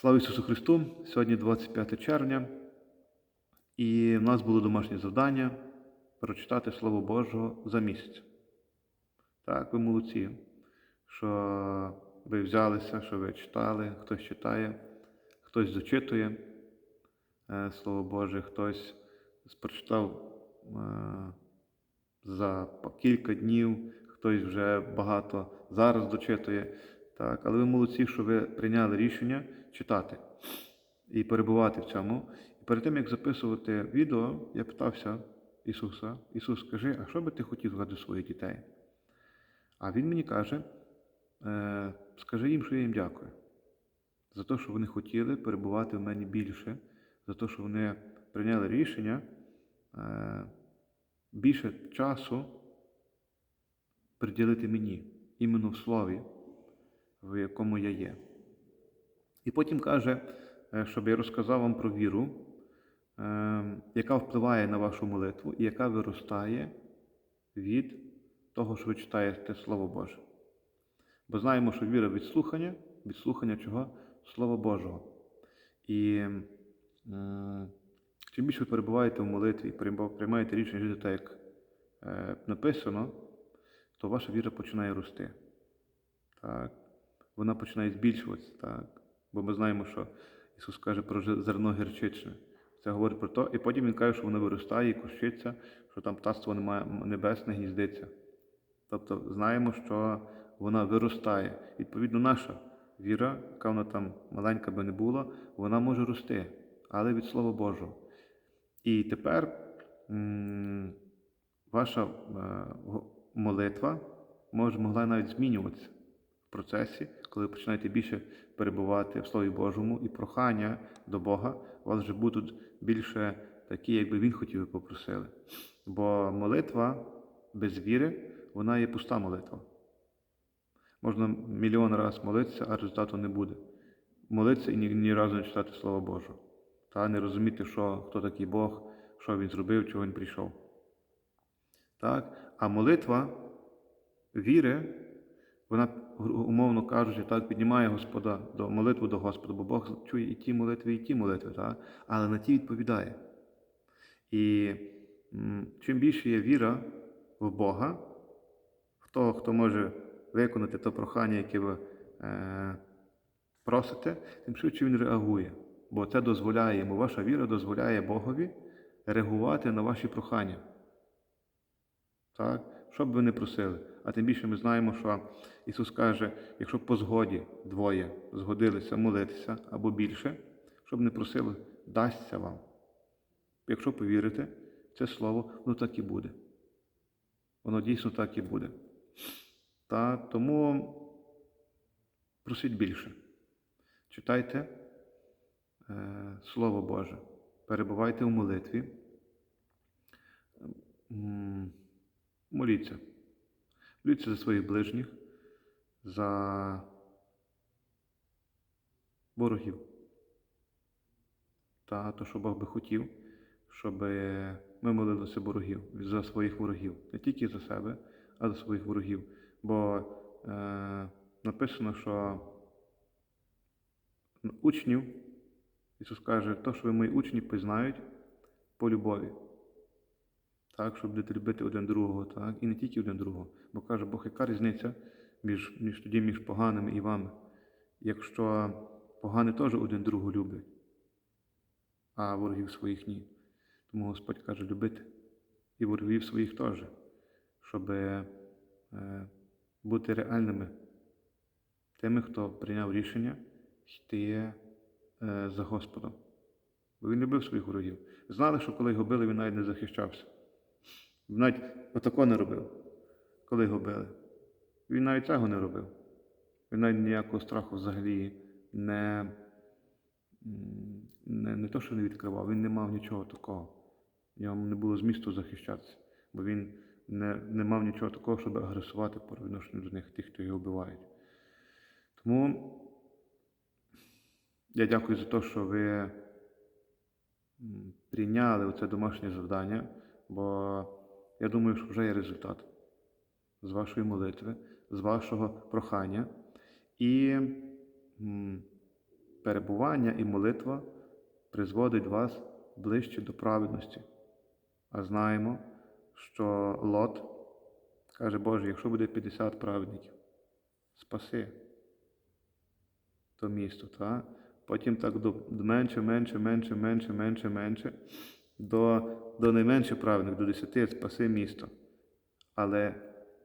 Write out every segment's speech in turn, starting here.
Слава Ісусу Христу! Сьогодні 25 червня, і в нас було домашнє завдання прочитати Слово Божого за місяць. Так, ви молодці, що ви взялися, що ви читали, хтось читає, хтось зачитує е, Слово Боже, хтось прочитав е, за кілька днів, хтось вже багато зараз дочитує. Так, але ви молодці, що ви прийняли рішення читати і перебувати в цьому. І перед тим, як записувати відео, я питався Ісуса: Ісус, скажи, а що би ти хотів згадати своїх дітей? А Він мені каже: е, скажи їм, що я їм дякую. За те, що вони хотіли перебувати в мені більше, за те, що вони прийняли рішення е, більше часу приділити мені, іменно в слові, в якому я є. І потім каже, е, щоб я розказав вам про віру, е, яка впливає на вашу молитву і яка виростає від того, що ви читаєте Слово Боже. Бо знаємо, що віра від слухання, від слухання чого? Слова Божого. І чим більше ви перебуваєте в молитві приймаєте рішення жити так, як е, написано, то ваша віра починає рости. Так. Вона починає збільшуватися. Так. Бо ми знаємо, що Ісус каже про зерно гірчичне. Це говорить про те, і потім Він каже, що воно виростає і кущиться, що там птаство немає небесне гніздиться. Тобто знаємо, що вона виростає. Відповідно, наша віра, яка вона там маленька би не була, вона може рости, але від Слова Божого. І тепер ваша е, молитва може могла навіть змінюватися в процесі, коли ви починаєте більше перебувати в Слові Божому, і прохання до Бога у вас вже будуть більше такі, якби Він хотів, ви попросили. Бо молитва без віри, вона є пуста молитва. Можна мільйон разів молитися, а результату не буде. Молитися і ні, ні разу не читати Слово Боже. Та не розуміти, що, хто такий Бог, що він зробив, чого він прийшов. Так? А молитва віри, вона, умовно кажучи, так, піднімає Господа до молитву до Господа, бо Бог чує і ті молитви, і ті молитви, так? але на ті відповідає. І чим більше є віра в Бога, в того, хто може виконати те прохання, яке ви е, просите, тим швидше він реагує. Бо це дозволяє йому, ваша віра дозволяє Богові реагувати на ваші прохання. Так? Що б ви не просили. А тим більше ми знаємо, що Ісус каже, якщо по згоді двоє згодилися молитися або більше, щоб не просили, дасться вам. Якщо повірите, це слово, воно так і буде. Воно дійсно так і буде. Та тому просіть більше. Читайте е, Слово Боже, перебувайте у молитві. Моліться. Моліться за своїх ближніх, за ворогів. Та то, що Бог би хотів, щоб ми молилися ворогів, за своїх ворогів. Не тільки за себе, а за своїх ворогів. Бо е, написано, що учнів, Ісус каже, то, що ви мої учні пізнають по любові. Так, щоб будете любити один другого, так, і не тільки один другого. Бо каже Бог, яка різниця між, між тоді між поганими і вами, якщо погані теж один другого люблять, а ворогів своїх ні. Тому Господь каже любити і ворогів своїх теж, щоб е, бути реальними тими, хто прийняв рішення йти е, за Господом. Бо він любив своїх ворогів. Знали, що коли його били, він навіть не захищався. Він навіть отако не робив, коли його били. Він навіть цього не робив. Він навіть ніякого страху взагалі не, не, не то, що не відкривав, він не мав нічого такого. В ньому не було змісту захищатися, бо він не, не мав нічого такого, щоб агресувати по відношенню до них, тих, хто його вбивають. Тому я дякую за те, що ви прийняли це домашнє завдання, бо я думаю, що вже є результат з вашої молитви, з вашого прохання. І перебування і молитва призводить вас ближче до праведності. А знаємо, що Лот каже, Боже, якщо буде 50 праведників, спаси то місто. Та? Потім так до менше, менше, менше, менше, менше, менше, до, до найменше праведних, до 10 спаси місто. Але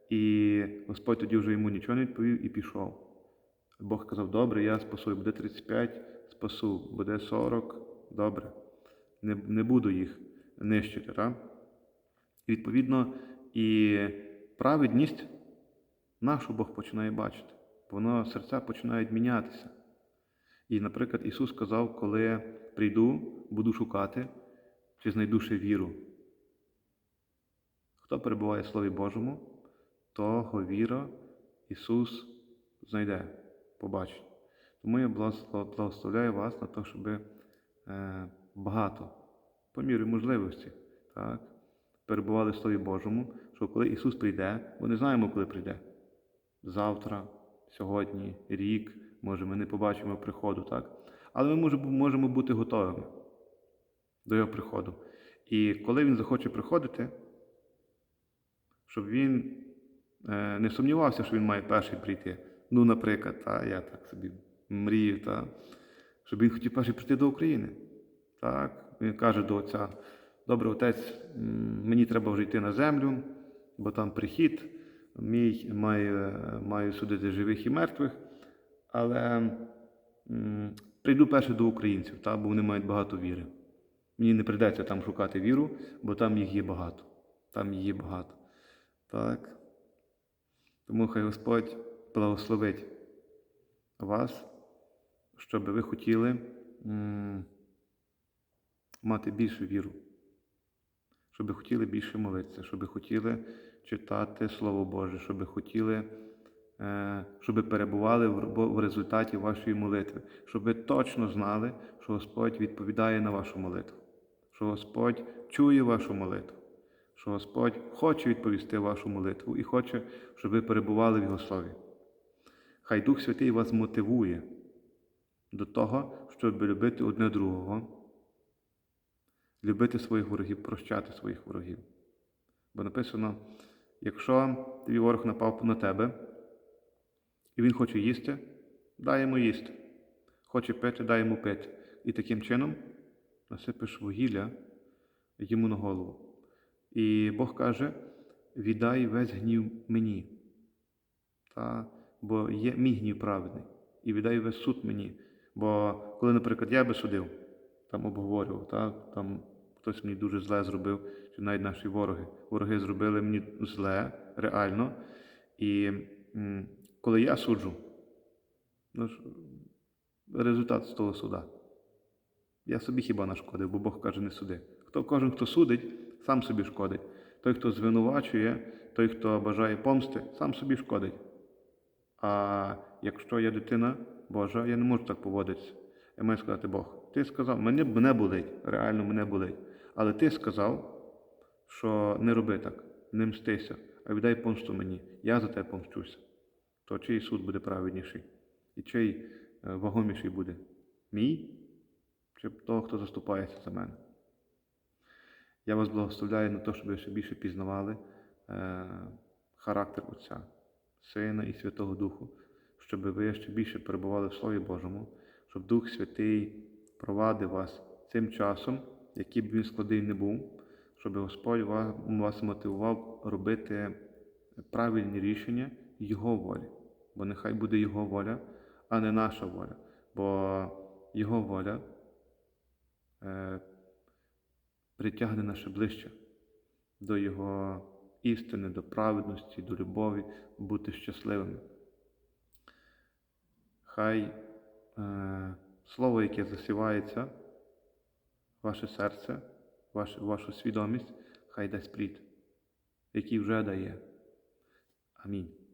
і Господь тоді вже йому нічого не відповів і пішов. Бог казав, добре, я спасу, буде 35, спасу, буде 40, добре. Не, не буду їх нищити. Так? І відповідно, і праведність нашу Бог починає бачити. Воно серця починають мінятися. І, наприклад, Ісус сказав, коли прийду, буду шукати, чи знайду ще віру. Хто перебуває в Слові Божому, того віра Ісус знайде, побачить. Тому я благословляю вас на те, щоб е, багато, по мірі можливості, так, перебували в Слові Божому, що коли Ісус прийде, бо не знаємо, коли прийде. Завтра, сьогодні, рік, може, ми не побачимо приходу, так? Але ми можемо бути готовими до Його приходу. І коли Він захоче приходити, щоб він е, не сумнівався, що він має перший прийти. Ну, наприклад, та, я так собі мрію, та, щоб він хотів перший прийти до України. Так, він каже до отця: добре, отець, мені треба вже йти на землю, бо там прихід, мій маю, маю судити живих і мертвих, але м, прийду перше до українців, та, бо вони мають багато віри. Мені не прийдеться там шукати віру, бо там їх є багато. Там її багато. Так. Тому хай Господь благословить вас, щоб ви хотіли м, мати більшу віру, щоб ви хотіли більше молитися, щоб ви хотіли читати Слово Боже, щоб хотіли, е, щоб перебували в результаті вашої молитви, щоб ви точно знали, що Господь відповідає на вашу молитву, що Господь чує вашу молитву що Господь хоче відповісти вашу молитву і хоче, щоб ви перебували в Його слові. Хай Дух Святий вас мотивує до того, щоб любити одне другого, любити своїх ворогів, прощати своїх ворогів. Бо написано: якщо твій ворог напав на тебе, і він хоче їсти, дай йому їсти. Хоче пити, дай йому пити. І таким чином насипиш вугілля йому на голову. І Бог каже: віддай весь гнів мені. Та, бо є мій гнів праведний, і віддай весь суд мені. Бо коли, наприклад, я би судив, там обговорював, та, там хтось мені дуже зле зробив, чи навіть наші вороги. Вороги зробили мені зле, реально. І м, коли я суджу, ну, результат з того суда. Я собі хіба нашкодив, бо Бог каже, не суди. Хто кожен, хто судить, сам собі шкодить. Той, хто звинувачує, той, хто бажає помсти, сам собі шкодить. А якщо я дитина Божа, я не можу так поводитися. Я маю сказати Бог, ти сказав, мене, мене болить, реально мене болить. Але ти сказав, що не роби так, не мстися, а віддай помсту мені. Я за тебе помщуся. То чий суд буде праведніший? І чий е, вагоміший буде? Мій? Чи того, хто заступається за мене? Я вас благословляю на те, щоб ви ще більше пізнавали е, характер Отця, Сина і Святого Духу, щоб ви ще більше перебували в Слові Божому, щоб Дух Святий провадив вас цим часом, який б він складний не був, щоб Господь вас, вас мотивував робити правильні рішення Його волі. Бо нехай буде Його воля, а не наша воля. Бо Його воля притягне наше ближче до Його істини, до праведності, до любові, бути щасливими. Хай е, слово, яке засівається ваше серце, вашу свідомість, хай дасть плід, який вже дає. Амінь.